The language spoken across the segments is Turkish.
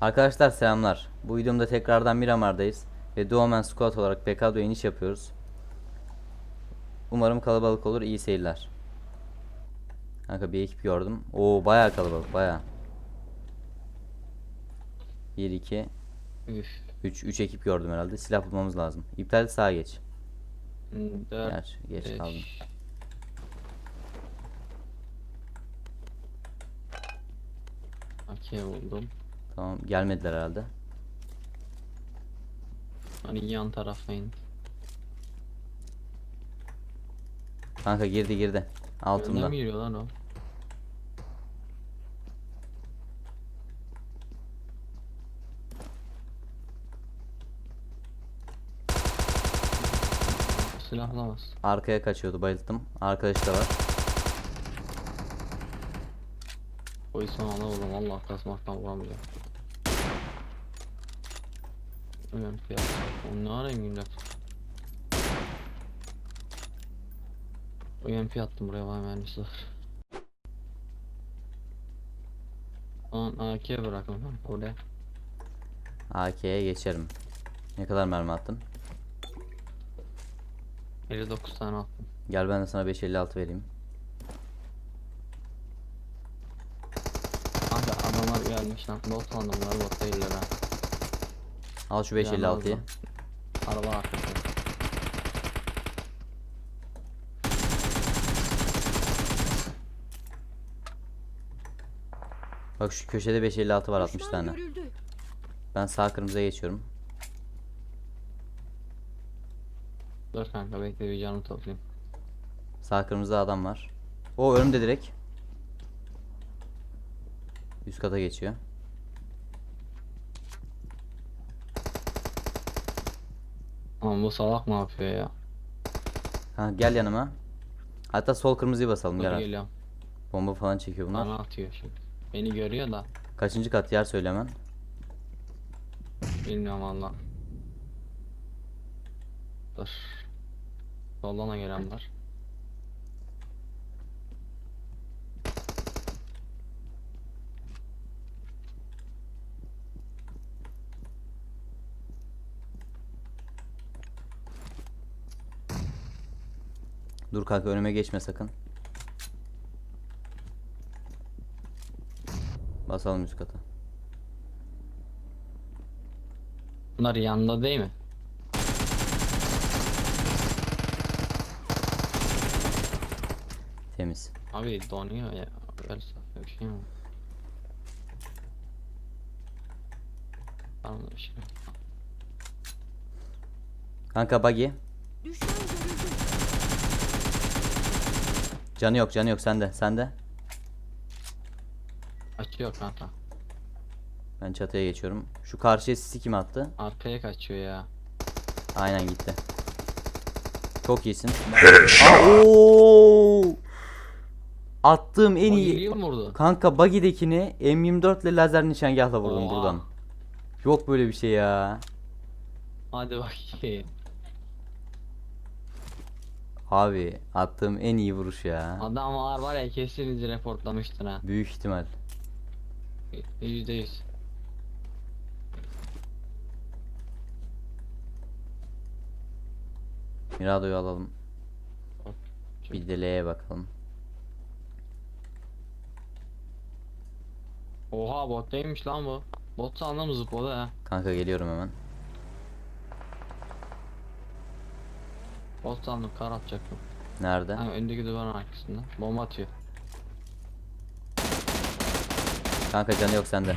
Arkadaşlar selamlar. Bu videomda tekrardan Miramar'dayız ve Duomen Squad olarak PK'da iniş yapıyoruz. Umarım kalabalık olur. İyi seyirler. Kanka bir ekip gördüm. Oo bayağı kalabalık bayağı. 1 2 Üf. 3 3 ekip gördüm herhalde. Silah bulmamız lazım. İptal sağa geç. Hmm, Dört. Gerçi geç beş. kaldım. Okey buldum. Tamam gelmediler herhalde. Hani yan tarafa in. Kanka girdi girdi. Altımda. mi giriyor lan o? Silahlamaz. Arkaya kaçıyordu bayılttım. Arkadaş da var. Polis ona oğlum Allah kasmaktan vuramıyor. Önemli fiyat. Onu ne arayayım günler? UMP attım buraya vay mermisi var. Lan AK bırakın lan oraya. AK'ye geçerim. Ne kadar mermi attın? 59 tane attım. Gel ben de sana 556 vereyim. Kanka adamlar gelmiş lan. Bot sandım bunlar bot değiller ha. Al şu Gelmez 556'yı. lan. Araba arkasında. Bak şu köşede 556 var 60 Düşman tane. Ben sağ kırmızıya geçiyorum. Dur kanka bekle bir canımı toplayayım. Sağ kırmızıda adam var. O önümde direkt. Üst kata geçiyor. Ama bu salak ne yapıyor ya? Ha gel yanıma. Hatta sol kırmızıyı basalım Dur gel. abi. geliyorum. Bomba falan çekiyor bunlar. Bana atıyor şimdi. Beni görüyor da. Kaçıncı kat yer söyle hemen. Bilmiyorum valla. Dur. Soldan da gelen Dur kanka önüme geçme sakın. Basalım üst kata. Bunlar yanında değil mi? Temiz. Abi donuyor ya. Ver saçma bir şey mi? Var mı bir şey? Kanka buggy. Düşman görüldü. Canı yok canı yok sende sende. Açıyor kanka. Ben çatıya geçiyorum. Şu karşıya sisi kim attı? Arkaya kaçıyor ya. Aynen gitti. Çok iyisin. Aa! Attığım en iyi. Kanka buggy'dekini M24 ile lazer nişangahla vurdum Oha. buradan. Yok böyle bir şey ya. Hadi bakayım. Abi attığım en iyi vuruş ya. Adam var var ya kesin reportlamıştır ha. Büyük ihtimal. Yüzde yüz. Mirado'yu alalım. Bir de L'ye bakalım. Oha bot değilmiş lan bu. Bot sandım zıpladı ha. Kanka geliyorum hemen. Bot sandım kar atacaktım. Nerede? Ha öndeki duvarın arkasında. Bomba atıyor. Kanka canı yok sende.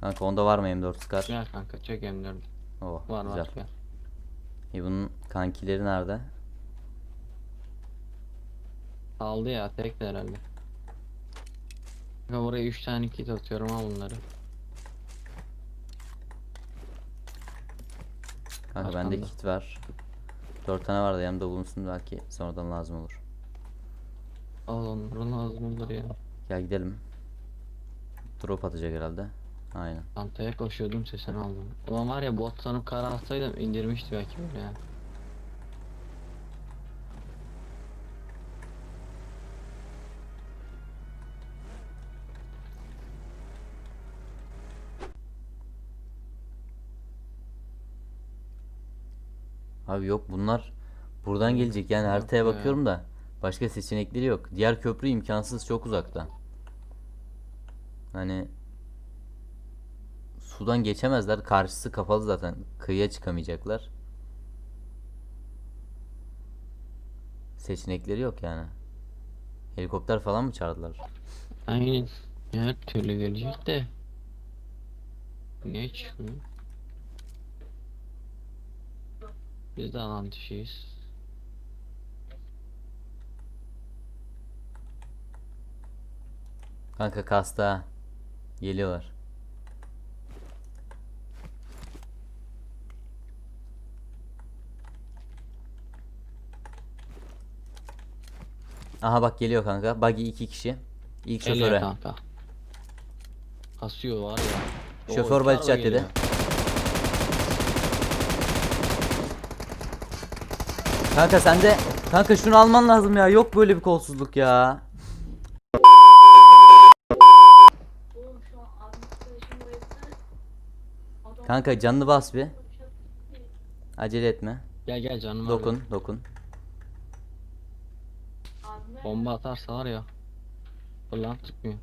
Kanka onda var mı M4 Scar? Gel kanka çek M4. Oh Var güzel. var gel. İyi bunun kankileri nerede? Aldı ya tek de herhalde. Kanka buraya 3 tane kit atıyorum al bunları. Kanka bende Arkanda. kit var. 4 tane var da yanımda bulunsun belki sonradan lazım olur. Al onları lazım olur ya. Gel gidelim. Drop atacak herhalde. Aynen. Çantaya koşuyordum sesini aldım. Ulan var ya bot sanıp kara atsaydım indirmişti belki böyle ya. Abi yok bunlar buradan gelecek. Yani haritaya ya. bakıyorum da başka seçenekleri yok. Diğer köprü imkansız çok uzakta. Hani sudan geçemezler. Karşısı kapalı zaten. Kıyıya çıkamayacaklar. Seçenekleri yok yani. Helikopter falan mı çağırdılar? Aynen. Her türlü gelecek de. Ne çıkıyor? Biz de alan dışıyız. Kanka kasta. Geliyorlar. Aha bak geliyor kanka. Buggy iki kişi. İlk Geliyor şoföre. kanka. Kasıyor var ya. Şoför iki body araba shot dedi. geliyor. Kanka sen de kanka şunu alman lazım ya. Yok böyle bir kolsuzluk ya. Kanka canını bas bir. Acele etme. Gel gel canım Dokun, abi. dokun. Bomba atarsa var ya. Ulan tutmuyor.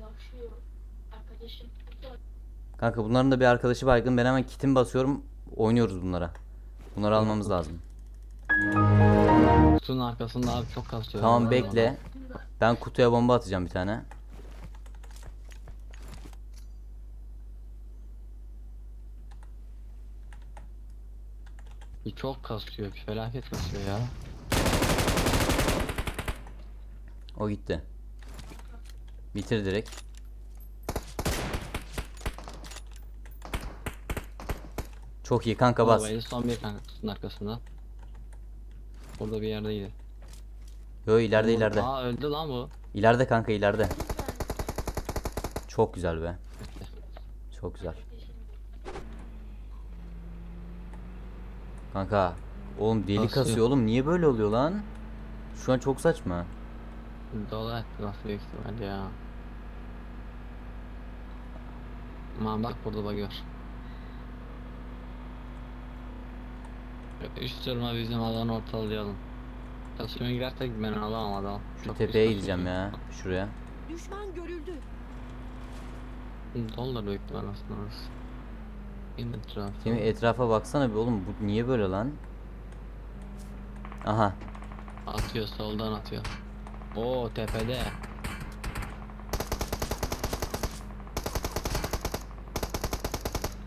yaşıyor. Arkadaşım burada Kanka bunların da bir arkadaşı baygın. Ben hemen kitimi basıyorum. Oynuyoruz bunlara. Bunları almamız lazım. Kutunun arkasında abi çok kasıyor. Tamam Vallahi. bekle. Ben kutuya bomba atacağım bir tane. Bir çok kasıyor. Bir felaket kasıyor ya. O gitti. Bitir direkt. Çok iyi kanka bas. Arabayı son bir kanka kutunun arkasında. Burada bir yerdeydi. Yo ileride Vur- ileride. Aa öldü lan bu. İleride kanka ileride. Çok güzel be. Çok güzel. Kanka. Oğlum deli Kasıyor. kasıyor oğlum. Niye böyle oluyor lan? Şu an çok saçma. Dola etrafı büyük ihtimal ya. Aman bak burada bak Üst durma bizim alanı ortalayalım. Kasıma girersek ben alamam adam. Şu Çok tepeye gideceğim kasıyor. ya. Şuraya. Düşman görüldü. Dolar büyük ihtimal aslında orası. Yine etrafı. Şimdi etrafa baksana bir oğlum. Bu niye böyle lan? Aha. Atıyor soldan atıyor. Oo tepede.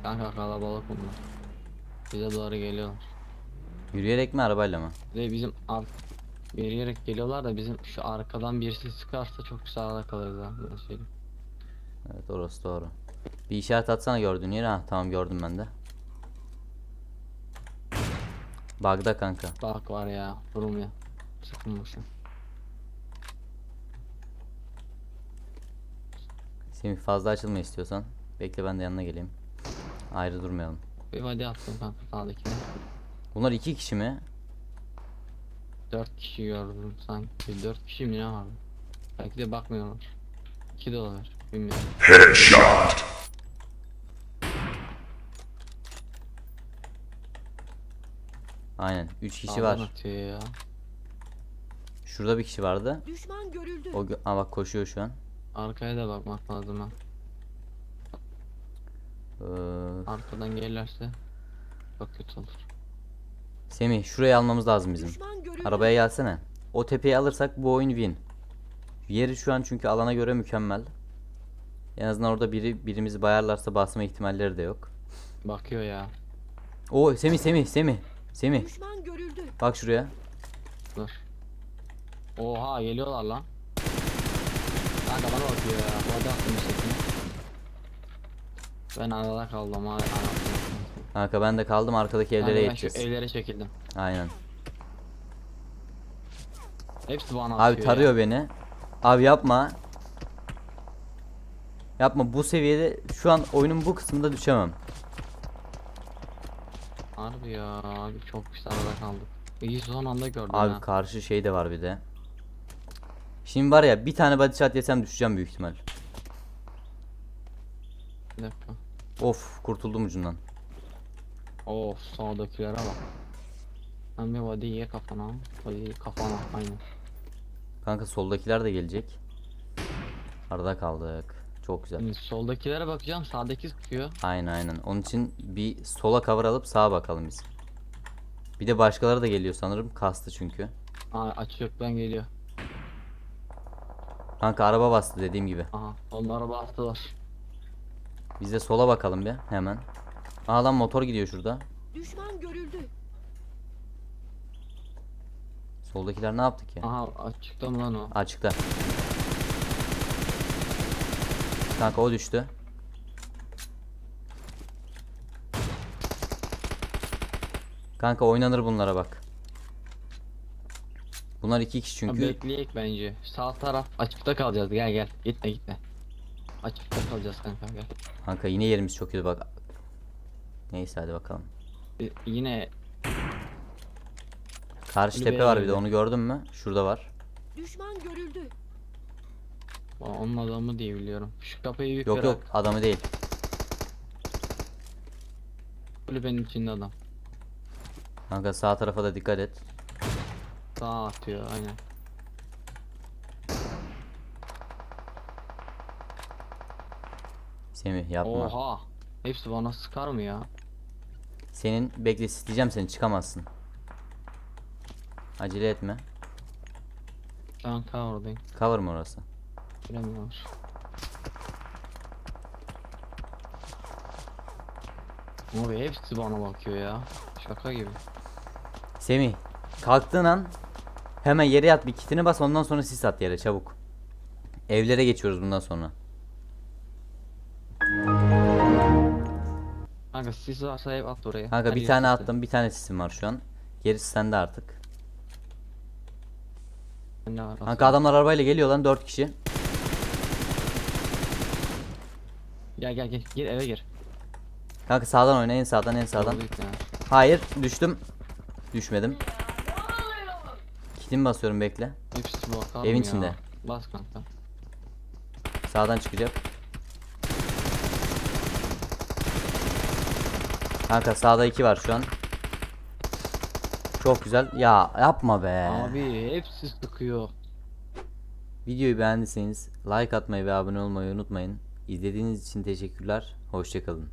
Kanka kalabalık bunlar. Bize doğru geliyorlar. Yürüyerek mi arabayla mı? De bizim ar yürüyerek geliyorlar da bizim şu arkadan birisi sıkarsa çok sağda kalırız ha. Ben söyleyeyim. Evet orası doğru. Bir işaret atsana gördüğün yere. Ha tamam gördüm ben de. Bagda kanka. Bak var ya durmuyor. Sıkılmışım. Semih fazla açılma istiyorsan. Bekle ben de yanına geleyim. Ayrı durmayalım. Bir body attım kanka sağdakine. Bunlar iki kişi mi? Dört kişi gördüm sanki. Dört kişi mi ne vardı? Belki de bakmıyorlar. İki de olabilir. Bilmiyorum. Aynen. Üç kişi Sağdan var. atıyor ya. Şurada bir kişi vardı. Düşman görüldü. O gö- Aa bak koşuyor şu an. Arkaya da bakmak lazım ha. Ee, Arkadan gelirlerse çok kötü olur. Semih şurayı almamız lazım bizim. Arabaya gelsene. O tepeyi alırsak bu oyun win. Yeri şu an çünkü alana göre mükemmel. En azından orada biri birimizi bayarlarsa basma ihtimalleri de yok. Bakıyor ya. O Semih Semih Semih. Semih Düşman görüldü. bak şuraya. Dur. Oha geliyorlar lan. Kanka bana bakıyor ya. Bu adam attım sekini. Ben arada kaldım ha. anasını. Kanka ben de kaldım arkadaki evlere ben şu geçeceğiz. evlere çekildim. Aynen. Hepsi bana Abi atıyor tarıyor ya. beni. Abi yapma. Yapma bu seviyede şu an oyunun bu kısmında düşemem. Harbi ya abi çok pis arada kaldık. İyi son anda gördüm Abi ha. karşı şey de var bir de. Şimdi var ya bir tane body shot yesem düşeceğim büyük ihtimal. Bir dakika. Of kurtuldum ucundan. Of sağdakilere bak. Sen bir body ye kafana. Body kafana aynen. Kanka soldakiler de gelecek. Arada kaldık. Çok güzel. Şimdi soldakilere bakacağım sağdaki sıkıyor. Aynen aynen. Onun için bir sola cover alıp sağa bakalım biz. Bir de başkaları da geliyor sanırım. Kastı çünkü. Aa açı yok ben geliyor. Kanka araba bastı dediğim gibi. Aha onlara bastılar. Biz de sola bakalım bir hemen. Aa lan motor gidiyor şurada. Düşman görüldü. Soldakiler ne yaptık ya? Aha açıkta mı lan o? Açıkta. Kanka o düştü. Kanka oynanır bunlara bak. Bunlar iki kişi çünkü. bekleyek bence. Sağ taraf açıkta kalacağız. Gel gel. Gitme gitme. Açıkta kalacağız kanka gel. Kanka yine yerimiz çok kötü bak. Neyse hadi bakalım. E, yine Karşı Kulübeye tepe var bir de geldi. onu gördün mü? Şurada var. Düşman görüldü. Aa, onun adamı diye biliyorum. Şu kapıyı bir Yok kırak. yok adamı değil. Kulübenin içinde adam. Kanka sağ tarafa da dikkat et. Sağa atıyor aynen. Semih yapma. Oha. Hepsi bana sıkar mı ya? Senin bekle isteyeceğim seni çıkamazsın. Acele etme. Kanka oradayım. Cover mı orası? Bilemiyorum. Abi hepsi bana bakıyor ya. Şaka gibi. Semih kalktığın an hemen yere yat bir kitini bas ondan sonra sis at yere çabuk. Evlere geçiyoruz bundan sonra. Kanka sis varsa hep at oraya. Kanka Her bir tane attım bir tane sisim var şu an. Gerisi sende artık. Ne var Kanka adamlar arabayla geliyor lan 4 kişi. Gel gel gel gir eve gir. Kanka sağdan oyna en sağdan en sağdan. Hayır düştüm. Düşmedim. Kitimi basıyorum bekle. Hepsi bakar Evin içinde. Bas kanka. Sağdan çıkacak. Kanka sağda 2 var şu an. Çok güzel. Ya yapma be. Abi hepsi sıkıyor. Videoyu beğendiyseniz like atmayı ve abone olmayı unutmayın. İzlediğiniz için teşekkürler. Hoşçakalın.